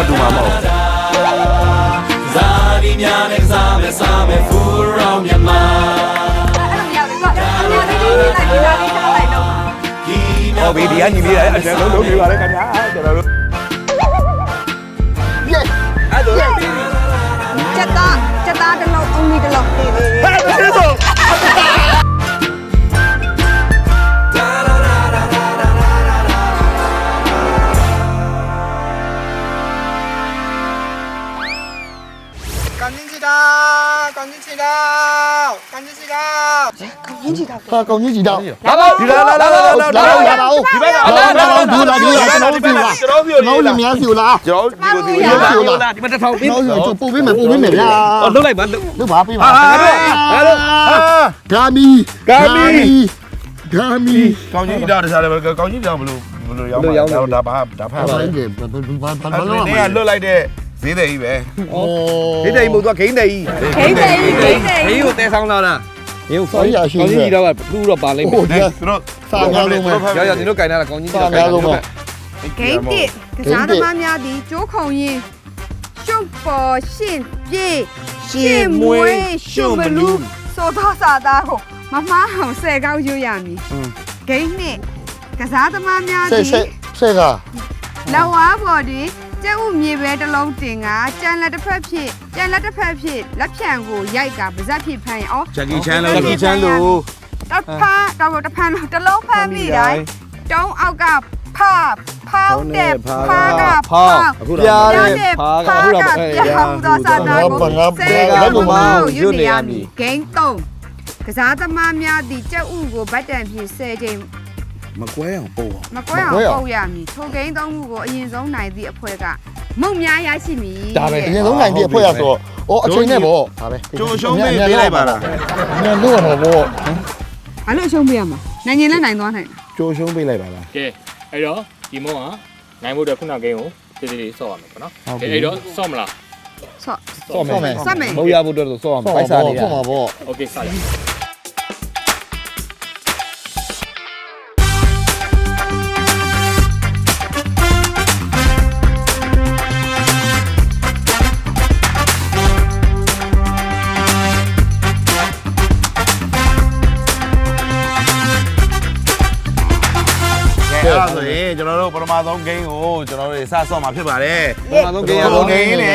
တို့ကတူမှာမဟုတ်ဇာတိများနဲ့စားမယ်စားမယ်ဖူရောမြန်မာအဲ့လိုမရဘူးကွာ။ညာလေးလေးလိုက်ပြီးသားလေးထားလိုက်တော့ဒီဟောဘီဒီကညီလေးအဲ့ဒါလုံးလုံးနေပါလေခင်ဗျာကျွန်တော်တို့အဲ့ဒါချက်သားချက်သားတစ်လုံးအုံးကြီးတစ်လုံးလေးလေး ဟာကောင်းကြီးကြည့်တော့လာပါဒီလာလာလာလာလာလာလာလာအောင်ဒီဘက်ကလာလာလာဒီလာဒီလာကျွန်တော်တို့ပြီလားကျွန်တော်ပြောကျွန်တော်လည်းမရစီဘူးလားကျွန်တော်ဒီကိုဒီကိုလာဒီမှာတစ်ထောင်ပြီးကျွန်တော်တို့ပို့ပေးမယ်ပို့ပေးမယ်ဗျာအော်လှုပ်လိုက်ပါလှုပ်လုပ်ပါပေးပါဟာဟာဟာဂါမီဂါမီဂါမီကောင်းကြီးတောင်တခြားလည်းကောင်းကြီးတောင်ဘလို့ဘလို့ရောက်မှာဒါဘာဒါဖာဘာပါလဲအဲ့ဘာဘာဘာဘာဒါလို့နေကလွတ်လိုက်တဲ့ဈေးတယ်ကြီးပဲโอ้ဈေးတယ်ကြီးမဟုတ်သူကဂိမ်းတယ်ကြီး။ခိမ့်တယ်ခိမ့်တယ်ဘေးကိုတဲဆောင်လာတာ ရေကိုဆော်ကြီးဆော်ကြီးကြီးတော့တူးတော့ပါလိမ့်မယ်ဟိုဒီတော့စာများလုံးပဲရရဒီတို့ကင်လာကောင်းကြီးကြီးတော့များလုံးပဲဂိတ်တစ်ကစားသမားများသည်ကြိုးခုံရင်းရှုပ်ပေါ်ရှင်းပြေရှင်းမွေးရှုံဘလူးစောသားစာသားကိုမမအောင်ဆယ်ကောက်ရွရမည်ဂိတ်နှစ်ကစားသမားများသည်ဆယ်ဆယ်ဆယ်ကလဝါပေါ်တွင် ကျဲဥမြေပဲတစ်လုံးတင်ကကြံလက်တစ်ဖက်ဖြစ်ကြံလက်တစ်ဖက်ဖြစ်လက်ဖြံကိုရိုက်ကပါဇက်ဖြစ်ဖမ်းရင်ဩဂျက်ကီချန်လို့ဂျက်ကီချန်လို့တစ်ဖက်တော့တစ်ဖက်တစ်လုံးဖမ်းမိတိုင်းတုံးအောက်ကဖဖောင်းတဲ့ဖာကဖောင်းအခုတော့ဖားကအခုတော့ပြောင်းသောစာနာကိုဆဲကမောရွတ်နေရမည်ဂိမ်း3ကစားသမားများသည့်ကြက်ဥကိုဗတ်တန်ဖြင့်ဆယ်ချိန် မကွဲအောင်ပို့ မကွဲအောင်ပုတ်ရမည်ထိုဂိမ်း3ခုကိုအရင်ဆုံးနိုင်သည့်အဖွဲ့ကမုံများရရှိမည် အရင်ဆုံးနိုင်ပြဖွဲ့ရဆိုတော့ဩအချိန်နဲ့ပေါ့ဒါပဲ ကျိုးရှုံးပေးပေးလိုက်ပါလား ညလို့ရမှာပေါ့ ဘာလို့အရှုံးပေးရမှာနိုင်ရင်လည်းနိုင်သွားနိုင်တယ် ကျိုးရှုံးပေးလိုက်ပါလား ကဲအဲ့တော့ဒီမောကနိုင်ဖို့အတွက်ခုနဂိမ်းကိုတည်တည်လေးဆော့ရမယ်ပေါ့နော်ကဲအဲ့တော့ဆော့မလား ဆော့ ဆော့မယ် စမယ် မဟုတ်ရဖို့အတွက်ဆိုဆော့အောင် ပေါ့ ပိုက်စားနေရ ပေါ့မှာပေါ့ โอเคစလိုက် ကဲ တော်တို့ပထမဆုံးဂိမ်းကိုကျွန်တော်တို့စဆော့မှာဖြစ်ပါတယ်ဘယ်မှာတော့ကင်းရဘုံတော့ဂိမ်းလေ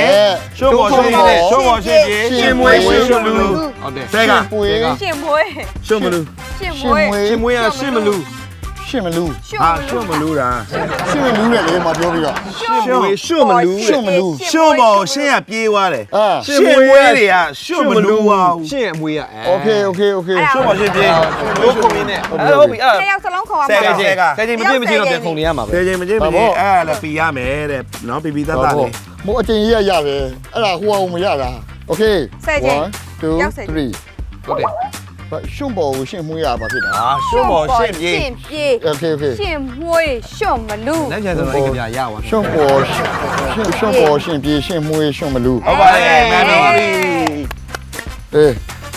ရှုံးပေါ်ရှုံးပြေရှုံးပေါ်ရှုံးပြေရှင်းမွေးရှုံးမလူဟုတ်တယ်ဆဲကပွေရှင်းမွေးရှုံးမလူရှင်းရှမွေးင်းမွေရှင်းမွေးရရှင်းမလူ ရှင်းမလူ ရှင်း ဟာရှုံးမလူတာ ရှင်းမလူနဲ့လေမပြောပြီးတော့ ရှုံးမွေးရှုံးမလူ ရှင်းမလူ ရှုံးပေါ်ရှင်းရပြေးသွားတယ် အာ ရှင်းမွေးတွေကရှုံးမလူပါဘူး ရှင်းအမွေးရအဲ โอเคโอเคโอเค ရှုံးပေါ်ရှင်းပြေး တို့ခုံရင်းနဲ့အဲ့ဟုတ်ပြီအဲ့ တယောက်စလုံးခေါ်ရ ဆဲ မှာ ကဆဲက ဆယ်ချိန်မပြည့်မချင်းတော့ပြန်ခုံနေရမှာပဲ ဆဲချိန်မချင်းမချင်းအဲ့လည်းပြီးရမယ်တဲ့နော်ပြီးပြီးသားသားလေး မို့အချိန်ရရတယ်အဲ့ဒါဟိုအောင်မရတာโอเค ဆယ်ချိန် 1 2 3 ဟုတ်တယ် ရှုံပေါ်ကိုရှင်းမွေးရပါဖြစ်တာ ဟာရှုံးပေါ်ရှင်းပြေး ရှင်းပြေး โอเคโอเค ရှင်းမွေးရှင်းမလူ လက်ချင်ဆိုတော့အဲ့ကပြရပါ ရှုံပေါ်ရှင်းရှုံပေါ်ရှင်းပြေးရှင်းမွေးရှုံမလူ ဟုတ်ပါရဲ့မန်တော်ပြီ အေး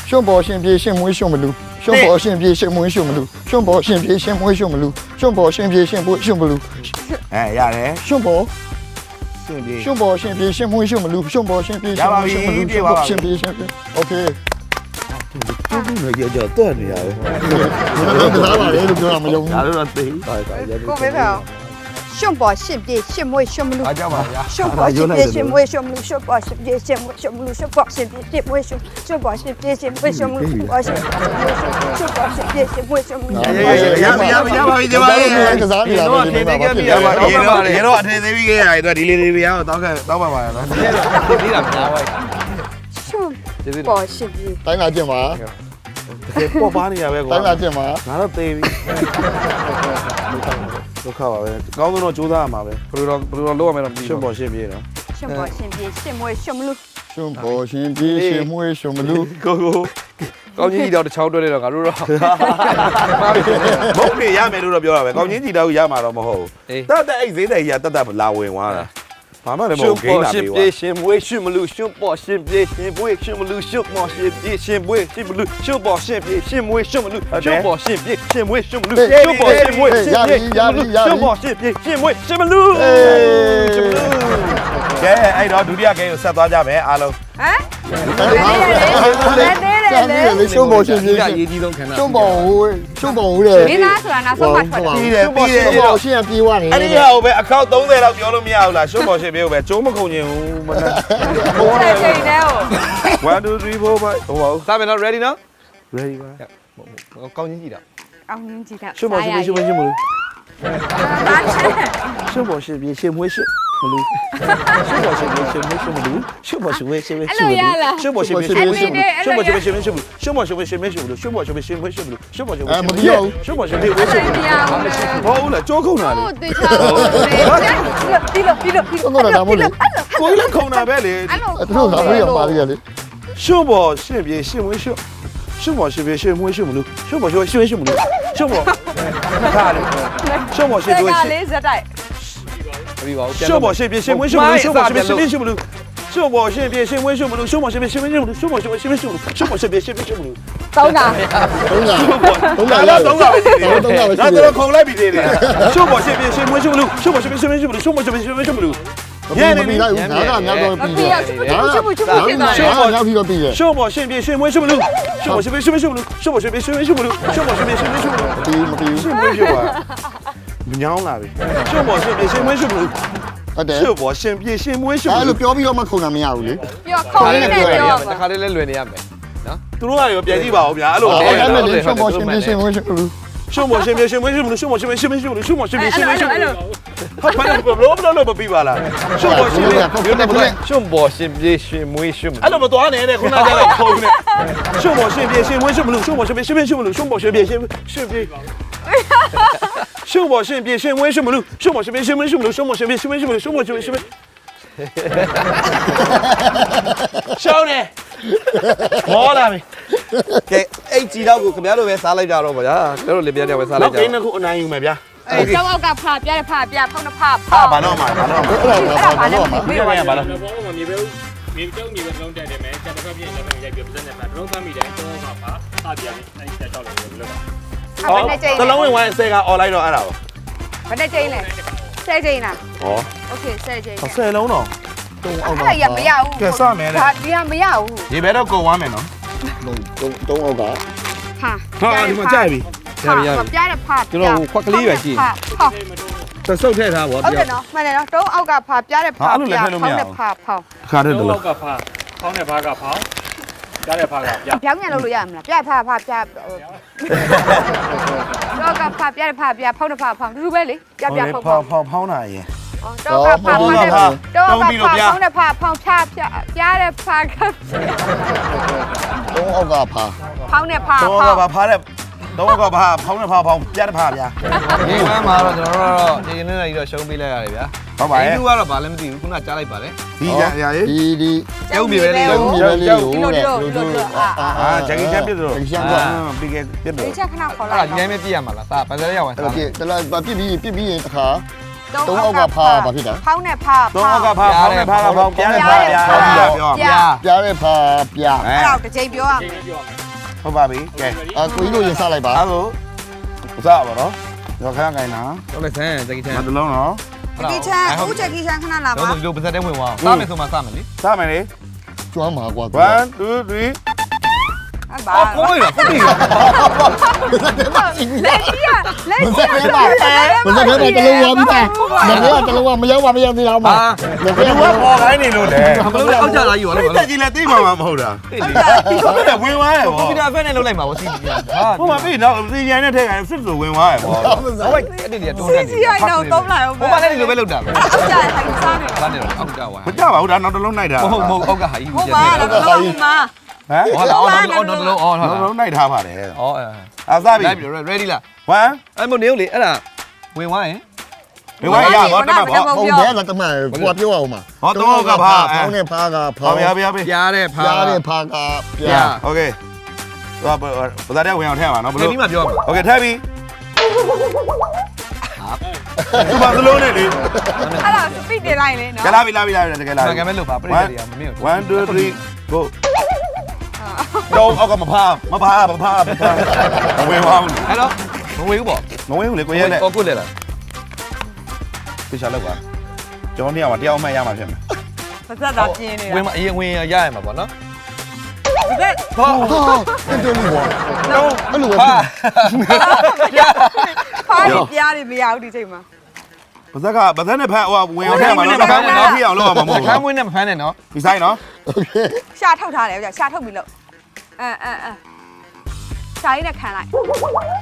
ရှုံပေါ်ရှင်းပြေးရှင်းမွေးရှုံမလူရှုံပေါ်ရှင်းပြေးရှင်းမွေးရှုံမလူရှုံပေါ်ရှင်းပြေးရှင်းမွေးရှုံမလူရှုံပေါ်ရှင်းပြေးရှင်းမွေးရှုံမလူ အဲရတယ် ရှုံပေါ် ရှင်းပြေး ရှုံပေါ်ရှင်းပြေးရှင်းမွေးရှုံမလူရှုံပေါ်ရှင်းပြေးရှင်းမွေးရှုံမလူရှုံပေါ်ရှင်းပြေးရှင်း လုံးလုံးနဲ့ကြောက်ကြောက်တွတ်နေရပဲကျွန်တော်ကစားပါလေလို့ပြောတာမယုံဘူးဒါတော့တော့သိပါပါရကိုမေဖေအောင်ရှင်ပေါ်ရှင်ပြေရှင်မွေရှင်မလူအားကြပါဗျာရှင်ပေါ်ရှင်ပြေရှင်မွေရှင်မလူရှင်ပေါ်ရှင်ပြေရှင်မွေရှင်မလူရှင်ပေါ်ရှင်ပြေရှင်မွေရှင်ရှင်ပေါ်ရှင်ပြေရှင်မွေရှင်မလူရှင်ပေါ်ရှင်ပြေရှင်ပေါ်ရှင်ပြေရှင်မွေရှင်မလူရရရရရရပါပြီဒီပါလေးကစားပြီလားဒီနေ့ကပြီရပါရေတော့ရေတော့အထည်သေးပြီးခဲ့ရတယ်သူကဒီလေးလေးပြောတော့တောက်ပါပါရနော်ဒီလားမလားဝိုက်ရှင်ပေါ်ရှင်ပြေတိုင်းလာကြင်ပါ ပေါ်ပါနေရပဲကွာတိုင်းလာကျင်ပါငါတော့သေးပြီဒုက္ခပါပဲကောင်းဆုံးတော့ကြိုးစားရမှာပဲဘယ်လိုတော့ဘယ်လိုတော့လောက်ရမယ်တော့မသိရှင်းဘူးပေါ်ရှင်းပြေးနော်ရှင်းပေါ်ရှင်းပြေးရှင်းမွေးရှင်းမလူရှုံပေါ်ရှင်ပြေးရှင်မွေးရှင်မလူကိုကိုကောင်းကြီးကြီးတော့တစ်ချောင်းတွဲနေတော့ငါတို့တော့မဟုတ်ပြီရမယ်လို့တော့ပြောတာပဲကောင်းချင်းကြည်တော့ရမှာတော့မဟုတ်ဘူးအေးတက်တက်အဲ့ဈေးတဲ့ကြီးကတက်တက်လာဝင်သွားတာ ဘာမှလည်းမရှုံဟုတ်ဂိမ်းပေါ်လာရှင်ပြီပြေကွာရှင်မွေးရှင်မလူရှုံပေါ်ရှင်ပြေရှင်မွေးရှင်မလူရှုံပေါ်ရှင်ပြေရှင်မွေးရှင်မလူရှုံပေါ်ရှင်ပြေရှင်မွေးရှင်မလူရှုံပေါ်ရှင်ပြေရှင်မွေးရှင်မလူရှုံပေါ်ရှင်မွေးရှင်ပြေရှုံပေါ်ရှင်ပြေရှင်မွေးရှင်မလူအေးရှင်မလူကဲအဲ့တော့ဒုတိယဂိမ်းကိုဆက်သွားကြမယ်အားလုံးဟမ် လဲသေးတယ်လေလေရှုံးပေါ်ရှင်ပြေးကရှင်ရေးကြီးဆုံးခန္ဓာရှုံးပေါ်ဟိုရှုံးပေါ်ဟိုတဲ့မင်းသားဆိုတာနောက်ဆုံးမှထွက်တာပြီးတယ်ပြီးတယ်ရှုံးပေါ်ရှင်ပြေးသွားတယ်အဲ့ဒီဟာကိုပဲအခောက်30လောက်ပြောလို့မရဘူးလားရှုံးပေါ်ရှင်ပြေကိုပဲကျုံးမခုန်ချင်ဘူးမနဲ့ဟုတ်တယ်ချိန်တယ်ဟို1 2 3 4 5ဟိုပါဦးစ မယ်နော် ready နော် ready ပါကောင်းချင်းကြည့်တာအောင်ညင်းကြည့်တာရှုံးပေါ်ရှင်ပြေရှုံးမရှင်မလို့ဒါချက်ရှုံးပေါ်ရှင်ပြေရှင်မွေးရှင်မလို့ရှုံးပေါ်ရှင်ပြေရှင်မွေးရှင်မလို့ရှုံးပေါ်ရှင်ဝေးရှင်ဝေးရှင်မလို့ရှုံးပေါ်ရှင်ပြေရှင်မွေးရှင်မလို့ရှုံးပေါ်ရှင်ပြေရှင်မွေးရှင်မလို့ရှုံးပေါ်ရှင်ပြေရှင်မွေးရှင်မလို့ရှုံးပေါ်ရှင်ပြေရှင်မွေးရှင်မလို့ရှုံးပေါ်ရှင်ပြေရှင်မွေးရှင်မလို့ရှုံးပေါ်ရှင်ပြေဝေးရှင်မလို့တရားဟုတ်တယ်ဘောဦးလားကြောခုံတာလေဟုတ်တေချာဟုတ်တယ်ဒီလိုဒီလိုဒီလိုရှုံးတော့ဒါမို့လေကိုကြီးလည်းခုံတာပဲလေအဲ့လိုသူတို့လာပြီးတော့ပါပြီးရလေရှုံးပေါ်ရှင်ပြေရှင်မွေးရှင်ရှုံးပေါ်ရှင်ပြေရှင်မွေးရှင်မလို့ရှုံးပေါ်ရှင်ရှင်ရှင်မလို့ရှုံးပေါ်နှစ်ခါလေရှုံးပေါ်ရှင်တပြေက်ကရှင်လေးဇက်တိုက်ပြီးပါဦးရှုံးပေါ်ရှင်ပြေရှင်မွေးရှင်မလို့ရှုံးပေါ်ရှင်ပြေရှင်ရှင်မလို့ရှုံးပေါ်ရှင်ပြေရှင်မွေးရှင်မလို့ရှုံးပေါ်ရှင် ပြေရှင်မွေးရှင်မလို့ရှုံးပေါ်ရှင်ပြေရှင်မွေးရှင်မလို့ရှုံးပေါ်ရှင်ပြေရှင်မွေးရှင်မလို့သုံးတာသုံးတာသုံးတာသုံးတာပဲသုံးတာပဲငါတို့ခုံလိုက်ပြီသေးတယ်ရှုံးပေါ်ရှင်ပြေရှင်မွေးရှင်မလို့ရှုံးပေါ်ရှင်ပြေရှင်မွေးရှင်မလို့ရှုံးပေါ်ရှင်ပြေရှင်မွေးရှင်မလို့ညနေပြီးလိုက်ဦးငါကမြောက်တော့မပြီးပြေတယ်ချစ်ချစ်ချစ်ချစ်ဖြစ်သွားရှုံးပေါ်ရောက်ပြီးတော့ပြီးတယ်ရှုံးပေါ်ရှင်ပြေရှင်မွေးရှင်မလို့ရှုံးပေါ်ရှင်ပြေရှင်မွေးရှင်မလို့ရှုံးပေါ်ရှင်ပြေရှင်မွေးရှင်မ လို့ရှုံးပေါ်ရှင်ပြေရှင်မွေးရှင်မလို့ပြီးမပြီးရှင်မွေးရှင်ပါညောင်းလာပြီရှုံးပေါ်ရှင်ပြေရှင်မွေးရှင်မလို့ဟုတ်တယ်ရှုံးပေါ်ရှင်ပြေရှင်မွေးရှင်မအဲ့လိုလို့ပြောပြီးတော့မှခုံတာမရဘူးလေပြောခုံလေးနဲ့ပြောတခါတည်းလဲလွယ်နေရမယ်သူတို့ကရောပြန်ကြည့်ပါဦးဗျာအဲ့လိုအဲ့ဒါလေရှုံးပေါ်ရှင်ပြေရှင်ဝင်ရှင်လူရှုံးပေါ်ရှင်ပြေရှင်မွေးရှင်မလို့ရှုံးပေါ်ရှင်ပြေရှင်မွေးရှင်မလို့ရှုံးပေါ်ရှင်ပြေရှင်မွေးရှင်မလို့ဟာဘာလို့ဘလို့ဘလို့မပြီးပါလားရှုံးပေါ်ရှင်ပြေဟုတ်တယ်ဟုတ်တယ်ရှုံပေါ်ရှင်ပြေရှင်မွေးရှင်အဲ့လိုမသွားနဲ့တဲ့ခုနကလည်းခုံနေရှုံးပေါ်ရှင်ပြေရှင်မွေးရှင်မလို့ရှုံးပေါ်ရှင်ပြေရှင်မွေးရှင်မလို့ရှုံးပေါ်ရှင်ပြေရှင်ရှင်ပြေ ရှုံးပေါ်ရှင်ပြေရှင်မွေးရှင်မလို့ရှုံးပေါ်ရှင်ပြေရှင်မွေးရှင်မလို့ရှုံးပေါ်ရှင်ပြေရှင်မွေးရှင်မလို့ရှုံးပေါ်ရှင်ပြေရှင်မွေးရှောင်းနေမောလာပြီကဲအဲ့ကြီးတော့ကိုခင်ဗျားတို့ပဲစားလိုက်ကြတော့ပါဗျာကျွန်တော်တို့လေပြတဲ့ပဲစားလိုနောက်က်ကြကိန်းတစ်ခုအနိုင်ယူမယ်ဗျာအဲ့ကျောင်းအောက်ကဖာပြတဲ့ဖာပြဖုံးတစ်ဖာဟာဘာတော့မှာဘာတော့မှာအဲ့ဒါဘာလို့မဘယ်ရဘာလို့ဘောကမြေပဲမြေကြောက်မြေပဲလုံးတက်တယ်မယ်ချက်တစ်ဖက်ပြင်းလည်းပဲရိုက်ပြပြတဲ့မှာဒရုန်းဖမ်းမိတယ်တော့ပါပါအပြားအဲ့တက်တော့လို့လို့ ဘယ်နှစ်ကြိမ်သလဲလုံးဝင်ဝိုင်း10ကအော်လိုက်တော့အဲ့ဒါပါဘယ်နှစ်ကြိမ်လဲ10ကြိမ်လား ဟော Okay 10ကြိမ်ဆယ်လုံးတော့တုံအောင်အဲ့ဒါကြီးကမရဘူးကဲစမယ်လေဒါဒီကမရဘူးရေဘဲတော့ကုန်သွားမယ်နော်လုံးတုံးတုံးအောက်ကဟာဟာဒီမှာကြိုက်ပြီပြရပြပြရဖာဟာတဆုပ်ထည့်ထားပေါ့ဟုတ်တပြောယ်နော်မှန်တယ်နော်တုံးအောက်ကဖာပြတဲ့ဖာဖာင်းတဲ့ဖာဖောင်း ခါတည်းတလော လောက်ကဖားဖောင်းတဲ့ဘားကဖောင်း ကြားတဲ့ဖာကပြပြောင်းပြန်လုပ်လို့ရမလားပြဖာဖာပြတော့ကဖာပြတဲ့ဖာပြဖုံးတဲ့ဖာဖောင်းတူတူပဲလေပြပြဖုံးဖောဖောင်င်းဖောင်ဖောင်းတာရင်တော့ကဖာဖောင်းတဲ့တော့ကဖာဖောင်းတဲ့ဖာဖောင်းဖြာပြပြတဲ့ဖာကတုံးအောက်ကဖာဖောင်းတဲ့ဖာတော့ဖောကင်းဘာဖားတဲ့ တော့ကဘာဖောင်းတဲ့ဖောင်ဖောင်ပြတဲ့ဖာဗျာဒီဝမ်းမှာတော့ကျွန်တော်တို့တော့ဒီနေ့နေ့တော့ရှုံးပေးလိုက်ရတယ်ဗျာဟုတ်ပါရဲ့ဒီကတော့ဘာလည်းမသိဘူးခုနကြားလိုက်ပါလေဒီရရရေးဒီဒီရုပ်မြေပဲလေးတုံးမြေပဲလေးကိုဒီလိုဒီလိုဒီလိုအာအာအာဂျက်ကီချန်ပြစ်တော့ဂျက်ကီချန်ကပြီးခဲ့ပြစ်ဒီတော့ချက်ခဏခေါ်အဲ့လိုဒါက်ဒီတိုင်းပဲပြည့်ရမှာလားစာဘာလဲရောက်ဝင်အဲ့စာဒါပြတလားပြပြပြီးပြပြီးရင်တခါဖောင်းတဲ့ဖာတော့ကဖားဖောင်းတဲ့ဖားကဖောင်းပြတဲ့ဖာဗျာပြောပြပြတဲ့ဖာပြအဲ့တော့တစ်ချိန်ပြောရမယ် ဟုတ်ပါပြီကဲအကိုကြီးတို့ရင်စားလိုက်ပါအဲ့လိုဥစားပါတော့တော့ခဏခိုင်းတာတော့လက်ဆန်းတကီချန်မတလုံးတော့ဒီချက်ဦးချက်ကြီးချန်ခဏလာတော့ပါဒီလိုပါစတဲ့ဝင်သွားစားမယ်ဆိုမှစားမယ်လေစမယ်လေကျွမ်းမှာကွာ1 2 3 အဲ့ပါအော်ကိုရဖတ်ပြီလက်ကြီးကလက်မကြီးစက်ခဲပါမစက်ခဲပါတလုံးဝပြီးသားမလဲတလုံးဝမရောက်ပါမရောက်သေးအောင်ပါမစက်ခဲဘယ်ပါလိုပေါ်ခိုင်းနေလို့လဲဘယ်လိုအောက်ကြလာကြီးရောအဲ့လို့တက်ကြီးလည်းသိမှာမဟုတ်တာအေးလေဟုတ်တယ်ဝင်သွားတယ်ကွန်ဗောပျူတာဖက်နဲ့လုံးလိုက်မှာဗောစီစီဟာဟိုမှာပြီနောက်စီရန်နဲ့ထည့်ခိုင်းစစ်ဆိုဝင်သွားတယ်ဗောဟိုဘက်အဲ့ဒီကတွန်းတက်နေစီရိုက်တော့သုံးလိုက်အောင်ဟိုဘက်လည်းဒီလိုပဲလုပ်တာပဲအောက်ကြထိုင်စားနေဘာနဲ့တော့အောက်ကဝါမကြပါဘူးဒါနောက်တစ်လုံးနိုင်တာမဟုတ်မဟုတ်အောက်ကဟာကြီးဟိုမှာတော့လုံးမှာ ဟမ် ဟောလာအော်တော့တော့တော့အော် နောက်တစ်လုံးနိုင်ထားပါတယ် အော် အာစပြီ လိုက်ပြီ ready လား 1 အဲ့မနေဦးလေအဲ့ဒါဝင်သွားရင် ဒီဝိုင်းရတော့တမပေါ့ ဟုတ်တယ်လားတမကွာပြောအောင်ပါ ဟောတော့ကဖာ ဖောင်းနဲ့ဖာကဖော ဟော င်း ဗျာဗျာဗျာ ပြားတဲ့ဖာ ပြားတဲ့ဖာကပြား โอเคသွားဘာသာတဲ့ဝင်အောင်ထည့်ပါနော်ဘ ဘယ် လို့ ဒီမှာပြောမှာ โอเคထည့်ပြီ သူပါစလုံးနဲ့လေ အဲ့ဒါစပစ်တင်လိုက်လေနော် ကလာပြီလာပြီလာပြီတကယ်လာ မှန်ကန်မဲ့လို့ပါပြိတ္တတွေကမမေ့ဘူး 1 2 3 go တော့အောက်ကမဖားမဖားမဖားမဖားမဝင်ပါဘူး အဲ့တော့မဝေးဘူးပေါ့ မဝင်ဘူးလေကိုရဲနဲ့ ကောကုတ်လေလား ပြချလောက်ပါကျွန်တော်နေရာမှာတရားမှတ်ရမှာဖြစ်မယ် ပါဇက်တာပြင်းနေတာ ဝင်မအရင်ဝင်ရရရမှာပေါ့နော် ပါဇက် ဟော ဟာတက်တယ်လို့ကွာ တော့ အဲ့လိုပဲ ဟာ ဖားရပြားတွေမရဘူးဒီချိန်မှာ ပါဇက်ကပါဇက်နဲ့ဖက်ဟိုဝင်အောင်ထဲမှာနော်တော့တော့ဖြစ်အောင်လုပ်အောင်မဟုတ် ခမ်းမွေးဘူးနဲ့မဖမ်းနဲ့နော် ဒီဆိုင်နော် โอเค ရှာထုတ်ထားတယ်ဗျရှာထုတ်ပြီးလို့ အဲအဲအဲရှာရင်းနဲ့ခံလိုက်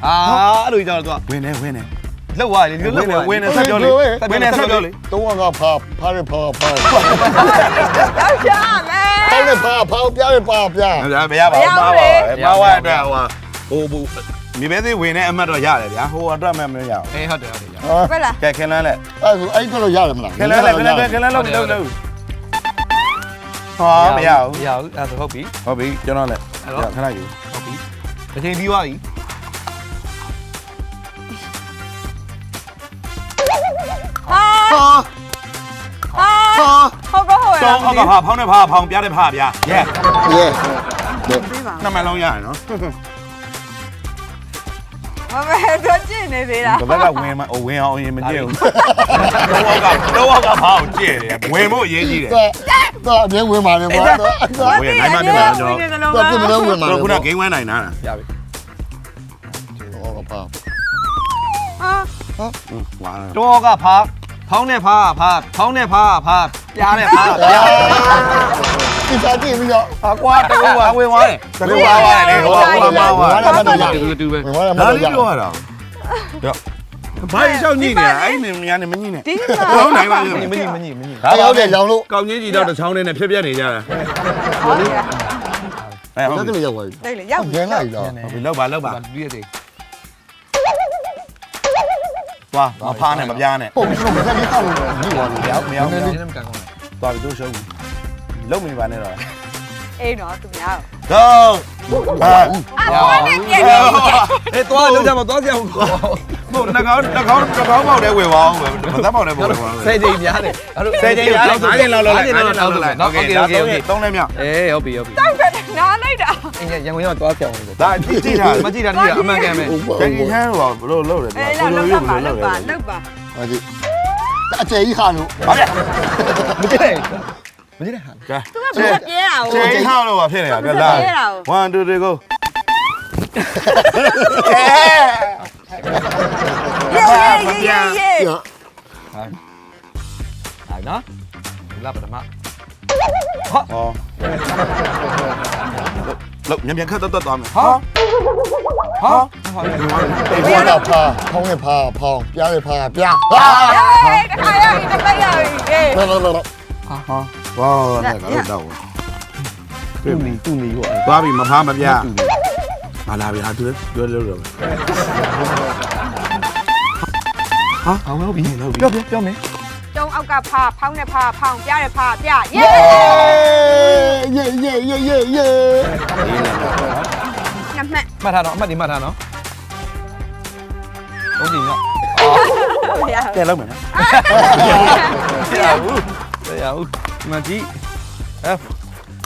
အာအဲ့လိုကြောက်တော့ဝင်နေဝင်နေလောက်သွားလေဒီဝင်လိုနေလောက်ဝင်နေဆက်ပြောလေဝင်နေဆက်ပြောလေတော့ကဖာဖာရဖာဖာရောက်ရှာမယ်ဖာရဖာဖာပြရဖာပြဒါမရပါဘူးမှားပါမှားဝအတွက်ဟိုဟိုမြေပဲသေးဝင်နေအမှတ်တော့ရတယ်ဗျာဟိုအတွက်မှမရအောင်အေးဟုတ်တယ်ဟုတ်တယ်ဟာဘယ်လားကဲခင်းလန်းလက်အဲ့ဒါအဲ့တော့ရတယ်မလားခင်းလန်းလက်ခင်းလန်းလက်ခင်းလန်းလောက်လောက်လောက်ဟာမရဘူးမရဘူးအဲ့ဒါဟုတ်ပြီဟုတ်ပြီကျွန်တော်လက် အဲ့တော့ခဏယူဟုတ်ပြီတစ်ချိန်ပြီးသွားပြီဟာဟာဟာဟာဟုတ်ကောဟုတ်ရတော့အောက်ကဖာဖောင်းနေဖာဖောင်းပြားတဲ့ဖာဗျာရဲယေပေးပါနှစ်မလုံးရတယ်နော် မမဲတော့ကျင့်နေသေးတာဘဘကဝင်မဝင်အောင်ရင်မကြည့်ဘူးတော့အောက်ကတော့အောက်ကဖာကိုကြည့်တယ်ဝင်ဖို့အရေးကြီးတယ်တော့တော့အမြဲဝင်ပါလေကွာတော့တော့ဝင်နိုင်မှပြန်လာကျွန်တော်တော့ပြင်မလို့ဝင်ပါကျွန်လေတော်ခုနဂိမ်းဝမ်းနိုင်တာရပြီတော့ကဖာဟာဝါတော့ကဖာဖောင်းနဲ့ဖာဖာဖောင်းနဲ့ဖာဖာပြားနဲ့ဖာ ဒီစားကြည့်ပြီးတော့ဟာကွာတူပါဝင်သွားတယ်တကူဝါဝါလေဟိုဟိုမှာဝါဝင်လာတော့ရတူတူပဲဝင်လာဒါတော့လေးရပြောရတာတော့ဘာကြီးရှောက်ညိနေတာအဲ့နေများနေမညိနဲ့ဒီဟုတ်နိုင်ပါမဘူးညီမညီမညီမညီဒါရောက်တယ်ရောင်လို့ကောင်းချင်းကြီးတော့တစ်ချောင်းနဲ့ဖြက်ပြက်နေကြတာဟုတ်တယ်အဲ့ဟုတ်တက်တပြီယ်ရောက်သွားပြီတိတ်လေရောက်ကျန်လိုက်တော့ဟုတ်ပြီလောက်ပါလောက်ပါတူရတဲ့သွားမဖားနဲ့မပြားနဲ့ပုံပြီးတော့မဆက်ပြီးတောက်လို့ညိသွားလို့မရောက်မရောက်နည်းနည်းမကန်ကောင်းသွားပြီးတို့ရှုံး လုံးမိပါနဲ့တော့ အေးနော်သူများ တော့ဟာ အော်နဲ့ပြည့်နေ အေးသွားလုံးကြမှာသွားကြအောင် ဘုနှကောင်းနှကောင်းနှကောင်းပေါက်တဲ့ဝယ်ပါအောင်ပဲမသက်ပေါက်တဲ့ဝယ်ပါအောင် ဆယ်ချိန်များတယ်အဲ့လို ဆယ်ချိန်လောက်ဆိုချိန်လောက်လောက်လိုက် လောက်လောက်လောက်โอเคโอเคโอเค သုံးလဲမြောက် အေးဟုတ်ပြီဟုတ်ပြီ တောက်တယ်နားလိုက်တာ အင်းရန်ကုန်ရောက်သွားပြောင်းလို့ ဒါကြည့်ကြည့်တာ မကြည့်တာကြီးအမှန်ကန်ပဲ ကြည့်ချမ်းတော့ဘလို့လုပ်တယ် အေးလောက်လောက်ပါလောက်ပါလောက်ပါ ဟုတ်ပြီအကျယ်ကြီးခါလို့ ဘာလဲ မကြည့်နဲ့ မကြည့်နဲ့ဟာကဲသူကဘယ်ပြဲတာချိန်ဟောက်လို့ဖြစ်နေတာကလာ1 2 3 go ရေရေရေရေဟာနော်လာပထမဟောလောက်မြန်မြန်ခတ်တော့သွားမယ်ဟာဟာဘောတော့ဖာဖောင်းနဲ့ဖာဖောင်းပြားနဲ့ဖာပြားဟာအေးတခါရပြီတခါရပြီအေးလောလောလောဟာ ဝါနဲ့ကတော့တော့တူမီတူမီပေါ့သွားပြီမဖားမပြဟာလာပြီဟာသူပြောလို့တော့ဟောင်းဟုတ်ပြီပြောပြောပြောမယ်တုံးအောက်ကဖာဖောင်းနဲ့ဖာဖောင်းပြားတဲ့ဖာပြယေယေယေယေယေယေနမတ်မှတ်ထားတော့အမှတ်ဒီမှတ်ထားနော်ဟုတ်ပြီနော်ရကဲလောက်မယ်နော်ရဘူးရဘူး ဒီမှာကြည့်ဟဲ့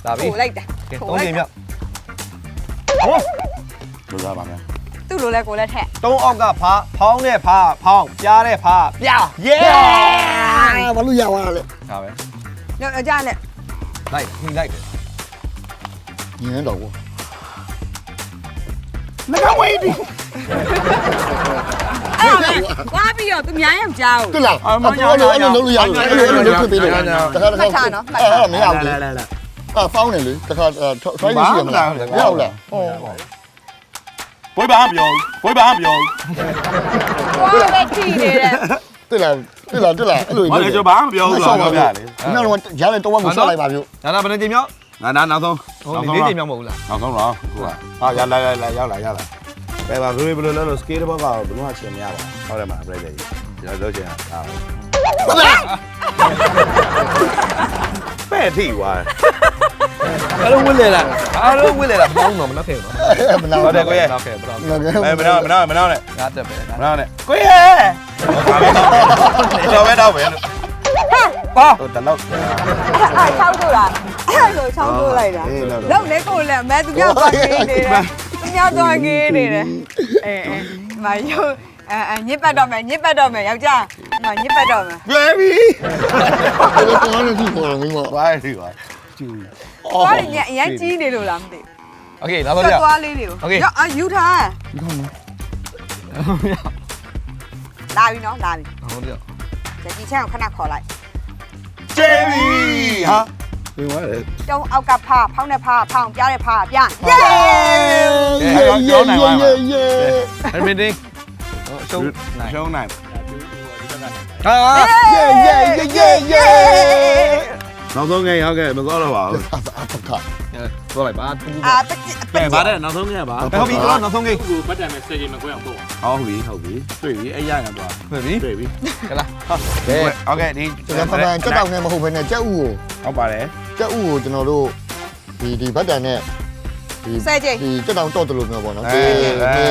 လာပြီပို့လိုက်တာကဲသုံးချိန်မြောက်လို့သားပါမယ်သူ့လိုလဲကိုလည်းထက်သုံးအောက်ကဖာဖောင်းတဲ့ဖာဖောင်းပြားတဲ့ဖာပြားယေဘာလို့ရသွားလဲဒါပဲတော့အကြနဲ့လိုက်မိလိုက်တယ်ညင်းတော့ဘောနှကောင်းဝေးပြီ အဲ့ဒါဝါပြီးတော့သူများယောက်ျားကိုတွေ့လားအဲ့လိုအဲ့လိုလုံးလို့ရတယ်အဲ့လိုအဲ့လိုလုပ်ပြီးတယ်တခါတခါအဲ့မရဘူးလေလာလာအာဖောင်းတယ်လေတခါ try ရှိရမလားမရဘူးလားဟောဘွေးပါပြောဘွေးပါပြောဝါပဲကြည့်နေတယ်တွေ့လားတွေ့လားတွေ့လားအဲ့လိုဘာလဲကျွန်တော်ဘာမှမပြောဘူးလို့ပြောပြလေနောက်တော့ရားတဲ့တော့ကိုဆော့လိုက်ပါပြုဒါနာဘယ်နှချိန်မြောက်ငါနောက်ဆုံးဟုတ်ဒီလေးချိန်မြောက်မဟုတ်လားနောက်ဆုံးတော့ခုကဟာရလာလာရောက်လာရောက်လာ ပဲပါဘယ်လိုလဲလို့ skate ဘောကဘယ်လိုမှချင်မရပါဘူးဟုတ်တယ်မလားပြည့်တယ်ကြီးကျွန်တော်လုပ်ချင်တာပဲ့ထိွားအားလုံးဝင်လေလားအားလုံးဝင်လေလားပေါင်းတော့မနှက်ခဲ့ဘူးနော်မနာဟုတ်တယ်ကိုရဲ့နှက်ခဲ့ဘယ်တော့ငါကအဲမနာမနာမနာနဲ့ငါတက်ပဲမနာနဲ့ကိုရဲ့တော့ပဲတော့ပဲလို့ဟာတော့တော့အဲ့ချောင်းတို့လား အဲ့ဆိုချောင်းတို့လိုက်တာလောက်လေကိုလည်းမဲသူများသွားငေးနေတယ်သူများသွားငေးနေတယ်အဲအဲမယုတ်အဲအဲညစ်ပတ်တော့မယ်ညစ်ပတ်တော့မယ်ယောက်ျားမညစ်ပတ်တော့မယ် လွယ်ပြီ ဘယ်လိုကောင်းလဲဒီပေါ်မင်းမ ဘာလဲကွာ သွားရင်အရင်ကြီးနေလို့လားမသိ โอเคနောက် ဘူး ဆုံးရ သွားလေးတွေကို โอเค ရောက်အယူထားလာပြီနော်လာပြီ ဟုတ်တယ် ကြကြီးချမ်းကိုခဏခေါ်လိုက် ဂျယ်ပြီဟာ ဘယ်ဝါလဲတုံးအောက်ကဖားဖောင်းတဲ့ဖားဖောင်းပြားတဲ့ဖားပြားယေယေယေယေယေအဲ့မင်းတင်းရှုံးနိုင်ရှုံးနိုင်ဟာယေယေယေယေနောက်ဆုံးငယ်ဟုတ်ကဲ့မစောတော့ပါဘူးအပကပြောလိုက်ပါအာပတိပကဲတိဗါတဲ့နောက်ဆုံးငယ်ပါ ဟုတ်ပြီတော့နောက်ဆုံးကိကိုဘတ်တန်မဲ့စတေဂျင်မကွဲအောင်ပို့ဟုတ်ပြီဟုတ်ပြီတွေ့ပြီအဲ့ရရတော့ဟုတ်ပြီတွေ့ပြီကလားကဲဟုတ်ကဲ့ဒီကျွန်တော်ဖန်ကြက်တောင်နဲ့မဟုတ်ဘဲနဲ့ကြက်ဥကိုဟုတ်ပါတယ်ကြက်ဥကိုကျွန်တော်တို့ဒီဒီဘတ်တန်နဲ့ဒီဆယ်ချိန်ဒီကြက်တောင်တော့တယ်လို့ပြောပါတော့ဒီဒီ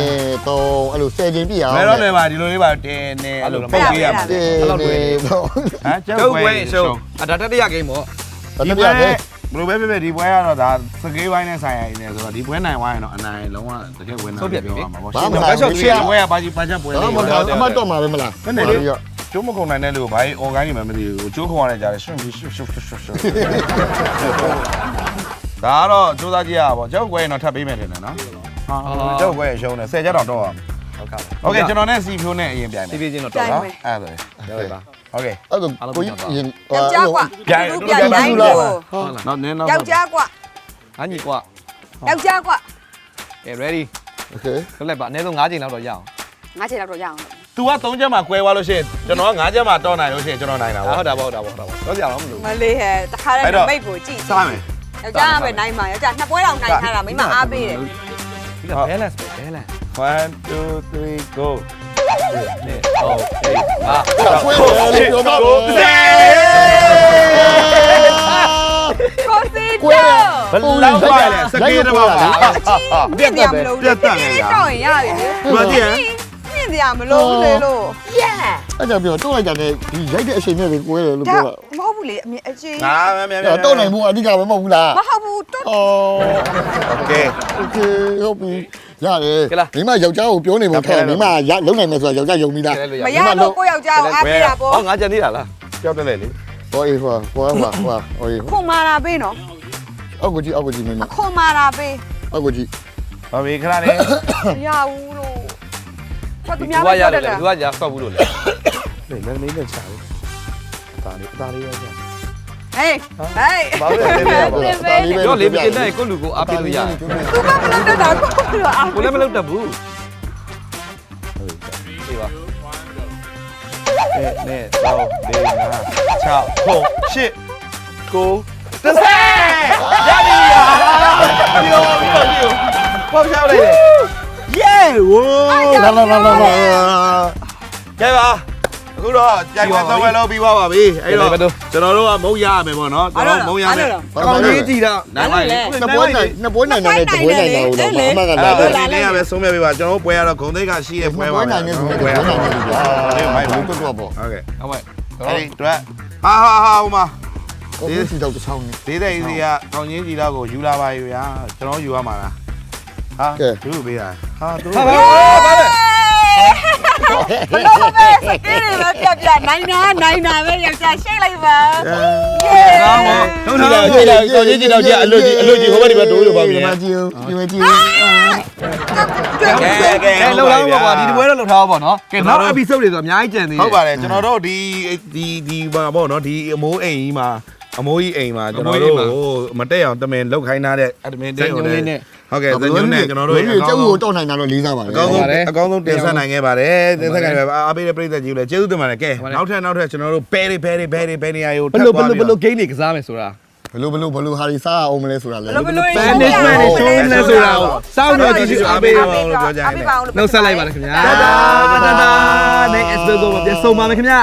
တော့အဲ့လိုဆယ်ချိန်ပြည့်အောင်မဲတော့လည်းပါဒီလိုလေးပါတင်းနေအဲ့လိုပုတ်ပေးရမှာဒီဟမ်ကျုကျောပ်က်ဝဲဝဲရှုံးရှုံးအဒါတတိယဂိမ်းပေါ့တဒီတိပွဲယ ဘပဲယ်လိုပဲဖြစ်ဖြစ်ဒီပွဲကတော့ဒါစကေးဝိုင်းနဲ့ဆိုင်ရည်နေဆိုတော့ဒီပွဲနိုင်ဝိုင်းတော့အနိုင်လုံးဝတကယ်ဝင်တာပြောမှာပေါ့ရှင်းတော့ရှင်းပွဲကဘာကြီးဘာချက်ပွဲတော့မလားအမတော့မှာပဲမလားကျိုးမကုန်နိုင်တဲ့လူဘာကြီး organ နေမှမသိဘူးကျိုးခုံရတဲ့ကြားရှင်းပြီးရှင်းရှင်းရှင်းရှင်းဒါကတော့စူးစမ်းကြည့်ရပါဘောကျောက်ကွဲရင်တော့ထပ်ပေးမယ်တင်တယ်နော်ဟာကျောက်ကွဲရှုံးတယ်10ချက်တော့တော့ ဟုတ်ကဲ့ โอเคကျွန်တော်နဲ့စီဖြိုးနဲ့အရင်ပြိုင်မယ် စီးပြေးချင်းတော့ တို တော် င် တော့ မယ် အဲ့ဒါโอเค အဲ့ဒါကိုရင် ယောက်ျားกว่า ပြိုင် လူ လူ ပြိုင် ပြိုင် တိုင်း လူ ကို လား ဟုတ်လား နော်နင်းတော့ ယောက်ျားกว่า ငါညီကွာ ယောက်ျားกว่า ကဲ ready โอเค ခက်လိုက်ပါအနည်းဆုံး9ချိန်လောက်တော့ရအောင် ငါးချိန်လောက်တော့ရအောင် तू က3ချက်မှကွဲသွားလို့ရှိရင်ကျွန်တော်က5ချက်မှတော့နိုင်လို့ရှိရင်ကျွန်တော်နိုင်တာ ဟုတ် ပေါ့ တာပေါ့ဟုတ်တာပေါ့ဟုတ်တာပေါ့တော့ကြအောင်မလို့ မလေးဟဲ့တခါတည်းမိတ်ကိုကြည့် စားမယ် ယောက်ျားကပဲနိုင်မှာယောက်ျားနှစ်ပွဲတော့နိုင်ထားတာမိမအားပေးတယ် ဒီက balance ပဲ balance 1 2 3 go နေဟုတ်ဟေးဟာခွေးတယ်ပြောပါဦးကိုစီကွဲတယ်ဘယ်လောက်ပါလဲစကေးတော့ပါလားပြက်တယ်မလို့တော့ရင်ရတယ်လေ မြင့်တယ်မလို့လေလို့ အဲ့ဒါပြောတော့လိုက်ကြတယ်ဒီရိုက်တဲ့အချိန်နဲ့ပဲကွဲတယ်လို့ ဒါ ပြောတာ မဟုတ်ဘူးလေအမြအချင်း ငါမမြန်မြန် တော့နိုင်မှုအဓိကပဲမဟုတ်ဘူးလား မဟုတ်ဘူးတော့ အော် โอเค โอเคဟုတ်ပြီရတယ်မိမယောက်ျားကိုပြောနေဖို့ထားမိမရလုံနိုင်မယ်ဆိုတာယောက်ျားယုံပြီးသား လဲလို့ရ မရတော့ကိုယောက်ျားကိုအားပေးတာပေါ့ ဟောငါကြံသေးတာလား ကြောက်တယ်လေလေ ဟောအေးဟောဟောဟောဟောအေး ခွန်မာတာပေးနော် အောက်ကိုကြည့်အောက်ကိုကြည့်မိမ ခွန်မာတာပေး အောက်ကိုကြည့် ဘာပြီခဏလေး မရဘူး လို့ဘာသူသူများကမရပြောတတယ်တ်လေတာသူကရဆော့ဘူးလို့လေလေလည်းမင်းနဲ့ချာလေးအသားလေးအသားလေးရကြဟေးဟေးဘာလို့လဲလဲပါတာလေးပဲတော့လေမတင်တဲ့ကိုလူကိုအားပေးလို့ရတယ်သူကမလုပ်တတ်တာကိုသူကအားကိုလည်းမလုပ်တတ်ဘူးဒီပါနဲ့နဲ့တော့၄၅6ခု8ကိုတစ်ဆယ်ရပြီပြောပြောပြောပေါ့ချောက်လိုက်တယ်ယေဝိုး လာလာလာလာလာကဲပါအခုတော့ကြိုက်ဝဲတော့ဝဲလို့ပြီးသွားပါပြီအဲ့တော့ကျွန်တော်တို့ကမုံရရမယ်ပေါ့နော်ကျွန်တော်မုံရမယ်ကောင်းကြီးကြည်တာနိုင်ပါလေနှစ်ပွဲနိုင်နှစ်ပွဲနိုင်တဲ့တပွဲနိုင်တာကိုတော့အမကအဲ့လာတော့တယ်ဒီနေ့ကပဲဆုံးဖြတ်ပေးပါကျွန်တော်တို့ပွဲရတော့ဂုံသိက္ခာရှိရဲ့ပွဲနှစ်ပါပွဲနိုင်တဲ့ဆိုတော့ပွဲနိုင်တဲ့လူကြာဘူးတော့ပေါ့ဟုတ်ကဲ့ဟုတ်ကဲ့အဲ့ဒီတော့ဟာဟာဟာဟိုမှာဟိုစီတော့တစ်ချောင်းနေဒေးတဲ့အေးစီကကောင်းချင်းကြီးတော့ကိုယူလာပါယူဗျာကျွန်တော်ယူရမှာလား ဟာသူ့ပေးတာဟာသူဟာပါပါလေဘလို့ပဲစကေးတွေပဲပြပြနိုင်တာနိုင်တာပဲယောက်ျားရှိတ်လိုက်ပါယေကောင်းပါထုံးထားကြည့်လိုက်ကောင်းကြီးကြည့်တော့ကြအလွတ်ကြီးအလွတ်ကြီးဟိုဘက်ဒီဘက်တိုးလို့ပါပြီဒီမှာကြည့်ဒီမှာကြည့်ကဲကဲလောက်တော့ပါကွာဒီတပွဲတော့လောက်ထားပါပေါ့နော်ကဲနောက် episode တွေဆိုအများကြီးကြံသေးတယ်ဟုတ်ပါတယ်ကျွန်တော်တို့ဒီဒီဒီဘာပေါ့နော်ဒီအမိုးအိမ်ကြီးမှာအမိုးကြီးအိမ်မှာကျွန်တော်တို့မတက်အောင်တမင်လောက်ခိုင်းထားတဲ့အဒမင်တင်းကိုလည်း ဟုတ်ကဲ့ဇညုံနဲ့ကျွန်တော်တို့ကျုပ်ကိုတော့နိုင်တာတော့လေးစားပါလေအကောင်းဆုံးအကောင်းဆုံးတင်ဆက်နိုင်ခဲ့ပါတယ်တင်ဆက်နိုင်ခဲ့ပါအားပေးတဲ့ပရိသတ်ကြီးလည်းကျေးဇူးတင်ပါတယ်ကဲနောက်ထပ်နောက်ထပ်ကျွန်တော်တို့ဘဲတွေဘဲတွေဘဲတွေဘဲနေရာကိုဘယ်လိုဘယ်လိုဘယ်လို game တွေကစားမယ်ဆိုတာ ဘလို့ဘလို့ဘလို့ဟာဒီစားအောင်မလဲဆိုတာလေဘလို့ management တွေ show မလဲဆိုတာကိုစောင့်တော့ကြည့်ကြည့်အားပေးအားပေးပါအောင်လို့နှုတ်ဆက်လိုက်ပါလေခင်ဗျာတာတာတာ next episode ကိုပြန်ဆုံးပါမယ်ခင်ဗျာ